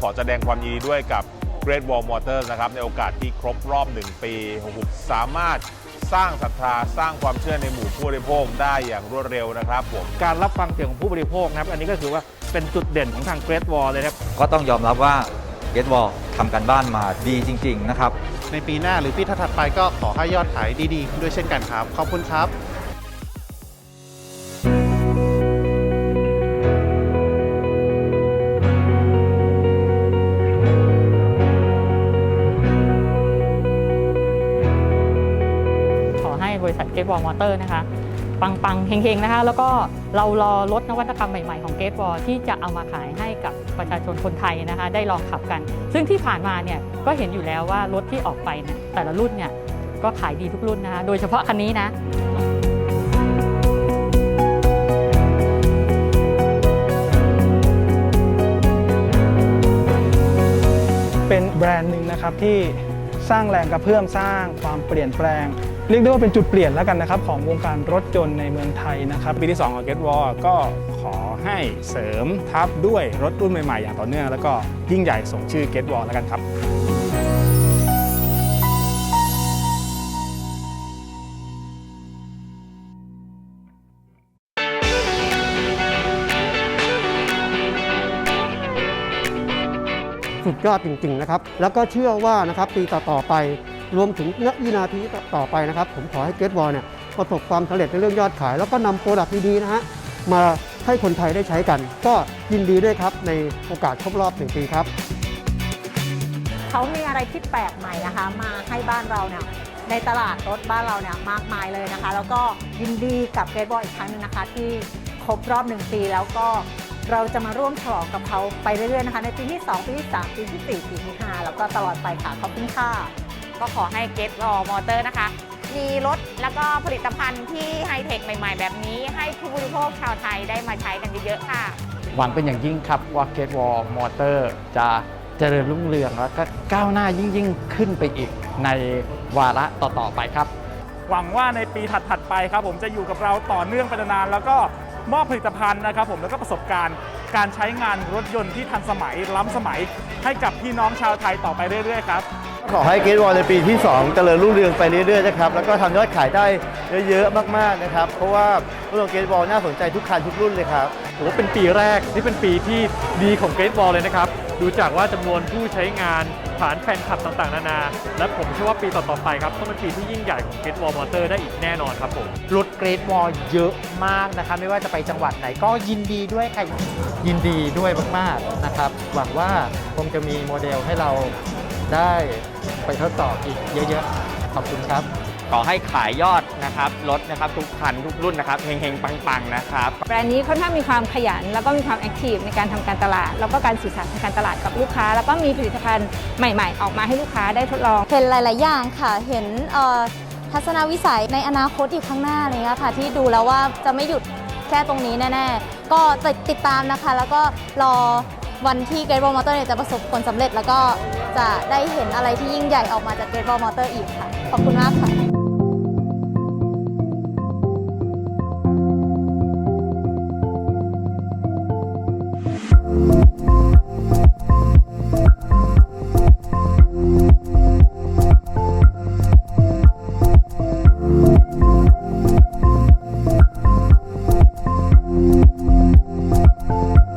ขอแสดงความยินดีด้วยกับ Great Wall Motors นะครับ ในโอกาสที่ครบรอบ 1 ปีของผมสามารถสร้างศรัทธาสร้างความเชื่อในหมู่ผู้บริโภคได้อย่างรวดเร็วนะครับผม การรับฟังเสียงของผู้บริโภคนะครับ อันนี้ก็คือว่าเป็นจุดเด่นของทางเกร t วอลเลยนะครับ ก็ต้องยอมรับว่าเกตวอลทำกันบ้านมาดีจริง ๆ นะครับ ในปีหน้าหรือปีถัดๆไปก็ขอให้ยอดขายดีๆ ด้วยเช่นกันครับ ขอบคุณครับ บริษัทเกตวอลมอเตอร์นะคะปังๆเฮงๆนะคะแล้วก็เรารอรถนวัตกรรมใหม่ๆของเกตวอลที่จะเอามาขายให้กับประชาชนคนไทยนะคะได้ลองขับกัน ซึ่งที่ผ่านมาเนี่ยก็เห็นอยู่แล้วว่ารถที่ออกไปเนี่ยแต่ละรุ่นเนี่ยก็ขายดีทุกรุ่นนะคะโดยเฉพาะคันนี้นะเป็นแบรนด์หนึ่งนะครับที่สร้างแรงกระเพื่อมสร้างความเปลี่ยนแปลง เรียกได้ว่าเป็นจุดเปลี่ยนแล้วกันนะครับ ของวงการรถยนต์ในเมืองไทยนะครับ ปีที่2ของ Get w a r ก็ขอให้เสริมทับด้วยรถรุ่นใหม่ ๆ อย่างต่อเนื่อง แล้วก็ยิ่งใหญ่สมชื่อ Get w a r แล้วกันครับสุดยอดจริงๆนะครับ แล้วก็เชื่อว่านะครับปีต่อๆไป รวมถึงณวินาทีต่อไปนะครับ ผมขอให้เกตบอลเนี่ยประสบความสำเร็จในเรื่องยอดขาย แล้วก็นำโปรดักต์ดีๆนะฮะมาให้คนไทยได้ใช้กัน ก็ยินดีด้วยครับในโอกาสครบรอบหนึ่งปีครับ เขามีอะไรที่แปลกใหม่นะคะ มาให้บ้านเราเนี่ยในตลาดรถบ้านเราเนี่ยมากมายเลยนะคะ แล้วก็ยินดีกับเกรดบอลอีกครั้งหนึงนะคะ ที่ครบรอบหนึ่งปีแล้วก็เราจะมาร่วมฉลองกับเขาไปเรื่อยๆนะคะ ในปีที่ 2 ปีที่ 3 ปีที่ 4 ปีที่ 5 แล้วก็ตลอดไปค่ะขอบคุณค่ะ ก็ขอให้เกตรอมอเตอร์นะคะ มีรถแล้วก็ผลิตภัณฑ์ที่ไฮเทคใหม่ ๆ แบบนี้ให้ผู้บริโภคชาวไทยได้มาใช้กันเยอะๆค่ะ หวังเป็นอย่างยิ่งครับว่าเกตวอลมอเตอร์จะเจริญรุ่งเรืองแล้วก็ก้าวหน้ายิ่งยิ่งๆขึ้นไปอีกในวาระต่อๆไปครับ หวังว่าในปีถัดๆไปครับ ผมจะอยู่กับเราต่อเนื่องไปนานๆแล้วก็มอบผลิตภัณฑ์นะครับ ผมแล้วก็ประสบการณ์ การใช้งานรถยนต์ที่ทันสมัยล้ำสมัย ให้กับพี่น้องชาวไทยต่อไปเรื่อยๆครับขอให้เกตวอลในปีที่ 2 เจริญรุ่งเรืองไปเรื่อยๆนะครับแล้วก็ทำยอดขายได้เยอะๆมากๆนะครับเพราะว่ารถยนต์เกตวอลน่าสนใจทุกคันทุกรุ่นเลยครับโอ้เป็นปีแรกที่เป็นปีที่ดีของเก t บอลเลยนะครับดูจากว่าจำนวนผู้ใช้งาน ฐานแฟนคลับต่างๆ นานา และผมเชื่อว่าปีต่อๆไปครับต้องเป็นปีที่ยิ่งใหญ่ของเกรดวอลมอเตอร์ได้อีกแน่นอนครับผมรถเกรดวอลเยอะมากนะคะ ไม่ว่าจะไปจังหวัดไหนก็ยินดีด้วยค่ะยินดีด้วยมากๆนะครับ หวังว่าคงจะมีโมเดลให้เราได้ไปทดสอบอีกเยอะๆ ขอบคุณครับ ขอให้ขายยอดนะครับรถนะครับทุกคันทุกรุ่นนะครับเฮงๆปังๆนะครับ แบรนด์นี้ค่อนข้างมีความขยัน แล้วก็มีความแอคทีฟในการทำการตลาด แล้วก็การสื่อสารทางการตลาดกับลูกค้า แล้วก็มีผลิตภัณฑ์ใหม่ๆ ออกมาให้ลูกค้าได้ทดลอง เห็นหลาย ๆ อย่างค่ะ เห็นเอ่อทัศนวิสัยในอนาคตอีกข้างหน้าอะไรเลยค่ะ ที่ดูแล้วว่าจะไม่หยุดแค่ตรงนี้แน่ ๆ ก็ติดติดตามนะคะ แล้วก็รอวันที่เกร t บอลมอเตอร์จะประสบผลสำเร็จแล้วก็ จะได้เห็นอะไรที่ยิ่งใหญ่ออกมาจากเกตบอลมอเตอร์อีกค่ะ ขอบคุณมากค่ะ